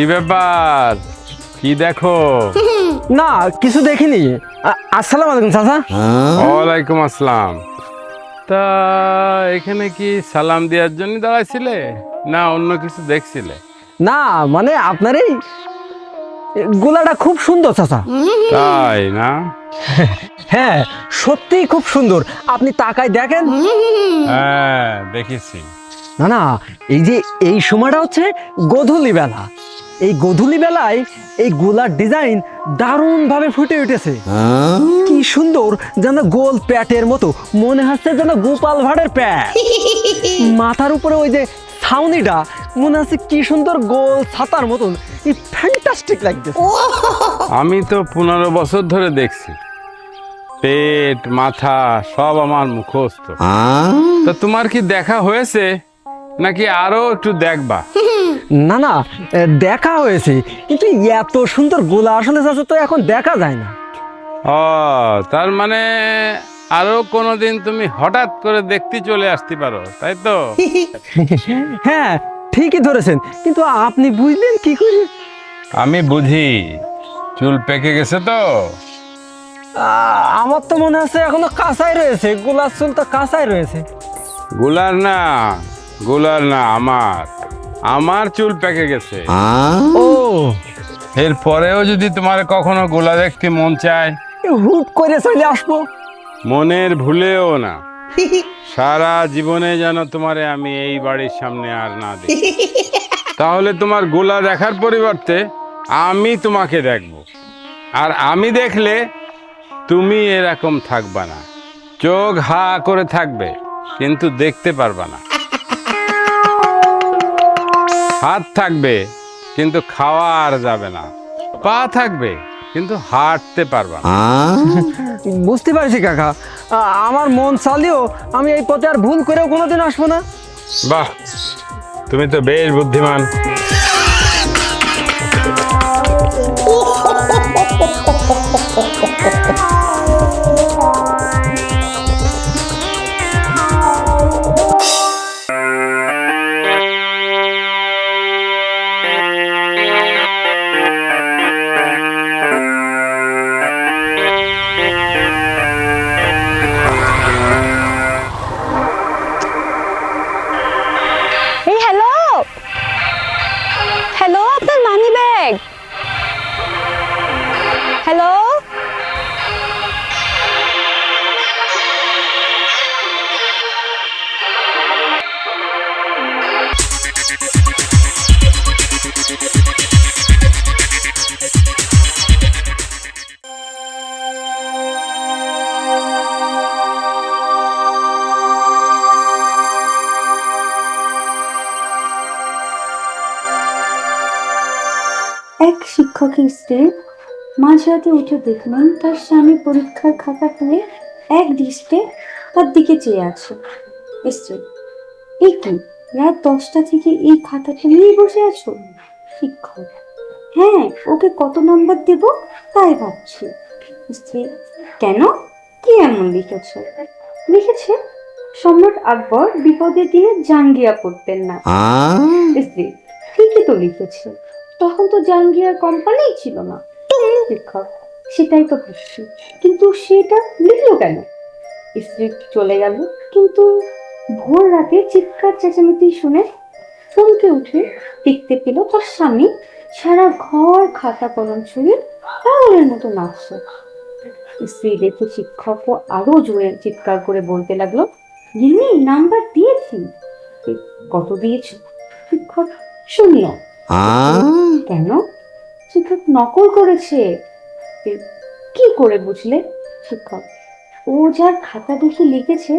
কি ব্যাপার? কি দেখো? না কিছু দেখিনি। আসসালাম আলাইকুম চাচা। ওয়ালাইকুম আসসালাম। তা এখানে কি সালাম দেওয়ার জন্য দাঁড়াইছিলে? না অন্য কিছু দেখছিলে? না মানে আপনার এই গোলাটা খুব সুন্দর চাচা। তাই না? হ্যাঁ সত্যিই খুব সুন্দর। আপনি তাকায় দেখেন। হ্যাঁ দেখেছি। না না এই যে এই সময়টা হচ্ছে গধূলি বেলা। এই গধূলি বেলায় এই গোলার ডিজাইন দারুণভাবে ফুটে উঠেছে। কি সুন্দর যেন গোল প্যাটের মতো মনে হচ্ছে যেন গোপাল ভাড়ের প্যাট। মাথার উপরে ওই যে ছাউনিটা মনে হচ্ছে কি সুন্দর গোল ছাতার মতন। এই ফ্যান্টাস্টিক লাগতেছে। আমি তো পনেরো বছর ধরে দেখছি। পেট মাথা সব আমার মুখস্থ। তা তোমার কি দেখা হয়েছে? নাকি আরও একটু দেখবা? না না দেখা হয়েছে। কিন্তু এত সুন্দর গোলা আসলে চাচা তো এখন দেখা যায় না। ও তার মানে আরও কোনোদিন তুমি হঠাৎ করে দেখতে চলে আসতে পারো তাই তো? হ্যাঁ ঠিকই ধরেছেন। কিন্তু আপনি বুঝলেন কি করে? আমি বুঝি। চুল পেকে গেছে তো? আমার তো মনে হচ্ছে এখনও কাঁচাই রয়েছে। গোলাপ চুল তো কাঁচাই রয়েছে। গোলার না গোলার না আমার। আমার চুল পেকে গেছে। ও। এর পরেও যদি তোমার কখনো গোলা দেখতে মন চায় হুট করে চলে আসব। মনের ভুলেও না। সারা জীবনে যেন তোমারে আমি এই বাড়ির সামনে আর না দেখি। তাহলে তোমার গোলা দেখার পরিবর্তে আমি তোমাকে দেখব। আর আমি দেখলে তুমি এরকম থাকবা না। চোখ হা করে থাকবে কিন্তু দেখতে পারবা না। হাত থাকবে কিন্তু খাওয়া আর যাবে না। পা থাকবে কিন্তু হাঁটতে পারবা না। বুঝতে পারছি কাকা। আ- আমার মন চালিও আমি এই পথে আর ভুল করেও কোনোদিন আসব না। বাহ তুমি তো বেশ বুদ্ধিমান। এক শিক্ষকের স্ত্রী মাঝরাতে উঠে দেখলেন তার স্বামী পরীক্ষার খাতা খুলে এক দৃষ্টে তার দিকে চেয়ে আছে। স্ত্রী এই কি? রাত দশটা থেকে এই খাতাটা নিয়ে বসে আছো? শিক্ষক হ্যাঁ ওকে কত নম্বর দেব? তাই ভাবছি। স্ত্রী কেন? কি এমন লিখেছে? লিখেছে সম্রাট আকবর বিপদের দিনে জাঙ্গিয়া পড়তেন না। স্ত্রী ঠিকই তো লিখেছে। তখন তো জাঙ্গিয়ার কোম্পানি ছিল না। শিক্ষক সেটাই তো ভাবছি কিন্তু সেটা লিখলো কেন? স্ত্রী চলে গেল কিন্তু ভোর রাতে চিৎকার চেঁচামেচি শুনে চমকে উঠে দেখতে পেল তার স্বামী সারা ঘর খাতা কলম ছুঁড়ে পাগলের মতো নাচছে। স্ত্রী দেখে শিক্ষকও আরও জোরে চিৎকার করে বলতে লাগল গিন্নি নাম্বার দিয়েছি। কত দিয়েছ? শিক্ষক শূন্য। কেন? শিক্ষক নকল করেছে। কি করে বুঝলে শিক্ষক? ও যার খাতা দেখে লিখেছে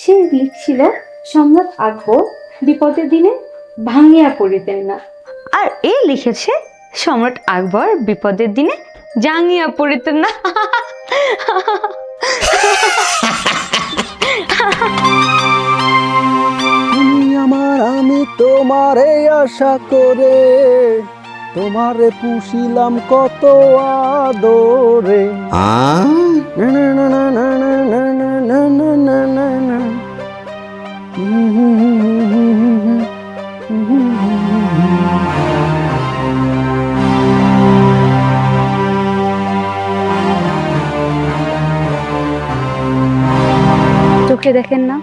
সে লিখছিল সম্রাট আকবর বিপদের দিনে ভাঙিয়া পড়িতেন না। আর এ লিখেছে সম্রাট আকবর বিপদের দিনে জাঙ্গিয়া পড়িতেন না। আমার আমি তোমারে আশা করে তোমারে পুষিলাম কত আদরে না না না না না না না না না না না না চোখে দেখেন না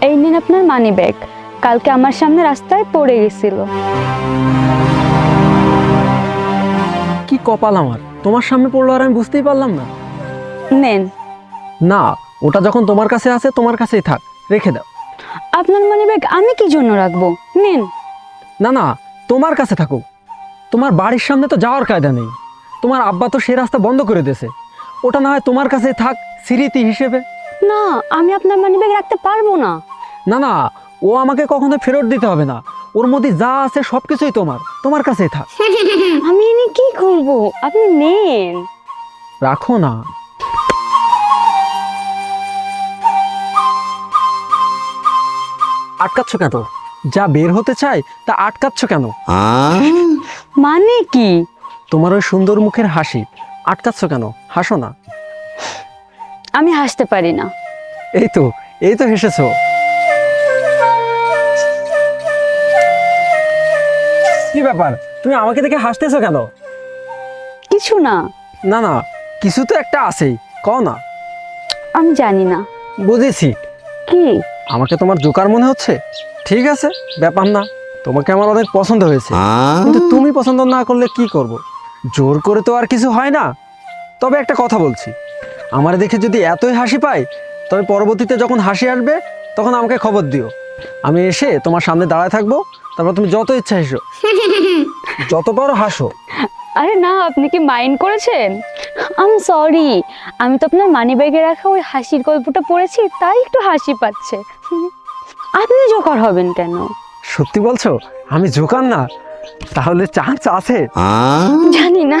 এই নিন আপনার মানি ব্যাগ কালকে আমার সামনে রাস্তায় পড়ে গেছিল। কি কপাল আমার? তোমার সামনে পড়ল আর আমি বুঝতেই পারলাম না। নেন। না ওটা যখন তোমার কাছে আছে তোমার কাছেই থাক রেখে দাও। আপনার মানি ব্যাগ আমি কি জন্য রাখব? নিন। না না তোমার কাছে থাকুক। তোমার বাড়ির সামনে তো যাওয়ার কায়দা নেই। তোমার আব্বা তো সে রাস্তা বন্ধ করে দিয়েছে। ওটা না হয় তোমার কাছেই থাক স্মৃতি হিসেবে। না আমি আপনার মানি ব্যাগ রাখতে পারব না। না না ও আমাকে কখনো ফেরত দিতে হবে না। ওর মধ্যে যা আছে সব কিছুই তোমার। তোমার কাছেই থাক। আমি এনে কি করব? আপনি নেন। রাখো না। আটকাচ্ছ কেন? যা বের হতে চাই তা আটকাচ্ছ কেন? মানে কি? তোমার ওই সুন্দর মুখের হাসি। আটকাচ্ছ কেন? হাসো না। আমি হাসতে পারি না। এই তো এই তো হেসেছো। কি ব্যাপার? তুমি আমাকে দেখে হাসতেছো কেন? কিছু না। না না কিছু তো একটা আছেই কও না। আমি জানি না। বুঝেছি। কি? আমাকে তোমার জোকার মনে হচ্ছে? ঠিক আছে ব্যাপার না। তোমাকে আমার অনেক পছন্দ হয়েছে। কিন্তু তুমি পছন্দ না করলে কি করব? জোর করে তো আর কিছু হয় না। তবে একটা কথা বলছি। আমার দেখে যদি এতই হাসি পাই তবে পরবর্তীতে যখন হাসি আসবে তখন আমাকে খবর দিও। আমি এসে তোমার সামনে দাঁড়ায় থাকব। তারপর তুমি যত ইচ্ছা হেসো। যত পারো হাসো। আরে না আপনি কি মাইন্ড করেছেন? আম সরি আমি তো আপনার মানি ব্যাগে রাখা ওই হাসির গল্পটা পড়েছি তাই একটু হাসি পাচ্ছে। আপনি জোকার হবেন কেন? সত্যি বলছো? আমি জোকার না। তাহলে চান্স আছে? জানি না।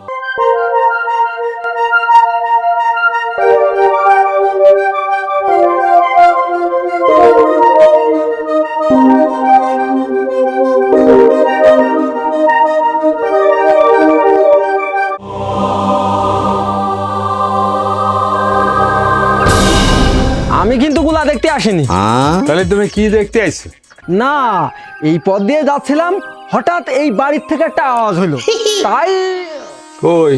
গুলা দেখতে আসিনি। তাহলে তুমি কি দেখতে আইছো? না এই পথ দিয়ে যাচ্ছিলাম হঠাৎ এই বাড়ির থেকে একটা আওয়াজ হলো তাই কই?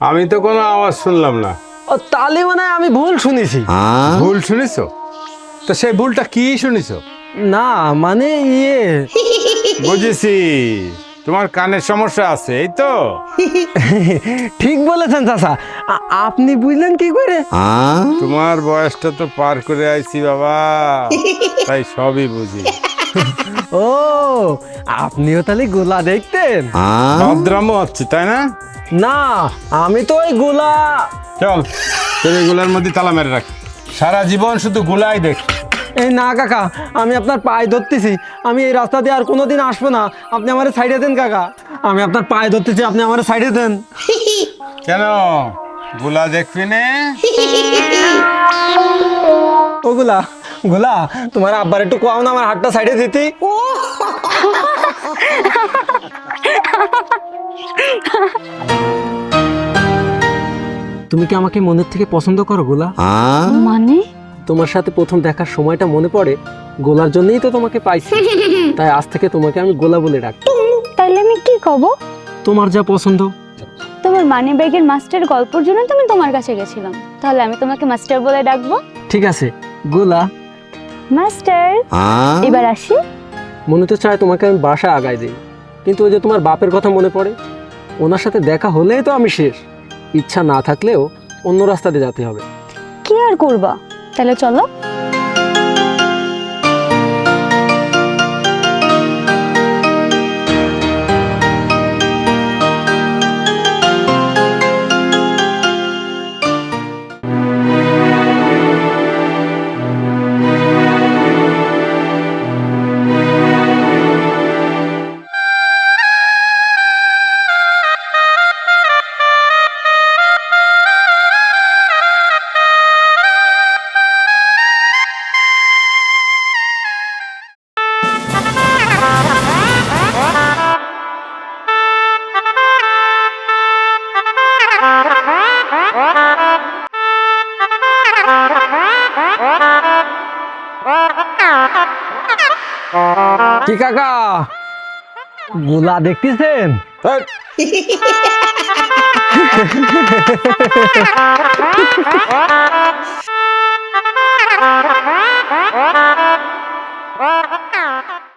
আমি তো কোনো আওয়াজ শুনলাম না। ও, তাহলে মানে আমি ভুল শুনেছি। ভুল শুনেছো? তো সেই ভুলটা কি শুনেছো? না মানে ইয়ে। বুঝেছি। তোমার কানের সমস্যা আছে এই তো। ঠিক বলেছেন চাচা। আ- আপনি বুঝলেন কি করে? তোমার বয়সটা তো পার করে আইছি বাবা। তাই সবই বুঝি। ও আপনিও তাহলে গোলা দেখতেন। ভদ্রামও হচ্ছে তাই না? না আমি তো ওই গোলা। চল তুমি এগুলোর মধ্যে তালা মেরে রাখ। সারা জীবন শুধু গুলাই দেখ। এই না কাকা আমি আপনার পায়ে ধরতেছি। আমি এই রাস্তা দিয়ে আর কোনো দিন আসব না। আপনি আমার সাইডে দেন কাকা। আমি আপনার পায়ে ধরতেছি আপনি আমার সাইডে দেন। কেন? গুলা দেখবি নে। ও গোলা গোলা তোমার আব্বার একটু কোয়াও না আমার হাতটা সাইডে দিতে। তুমি কি আমাকে মনের থেকে পছন্দ করো গোলা? মানে? তোমার সাথে প্রথম দেখার সময়টা মনে পড়ে গোলার জন্যই তো তোমাকে পাইছি। তাই আজ থেকে তোমাকে আমি গোলা বলে ডাক। তাইলে আমি কি কব? তোমার যা পছন্দ। তোমার মানি ব্যাগের মাস্টার গল্পের জন্য তো আমি তোমার কাছে গেছিলাম। তাহলে আমি তোমাকে মাস্টার বলে ডাকবো। ঠিক আছে গোলা। মাস্টার এবার আসি। মনে তো চায় তোমাকে আমি বাসা আগায় দিই। কিন্তু ওই যে তোমার বাপের কথা মনে পড়ে ওনার সাথে দেখা হলেই তো আমি শেষ। ইচ্ছা না থাকলেও অন্য রাস্তা দিয়ে যেতে হবে। কি আর করবা? তাহলে চলো। কি কাকা গোলা দেখতেছেন ধ্যাৎ।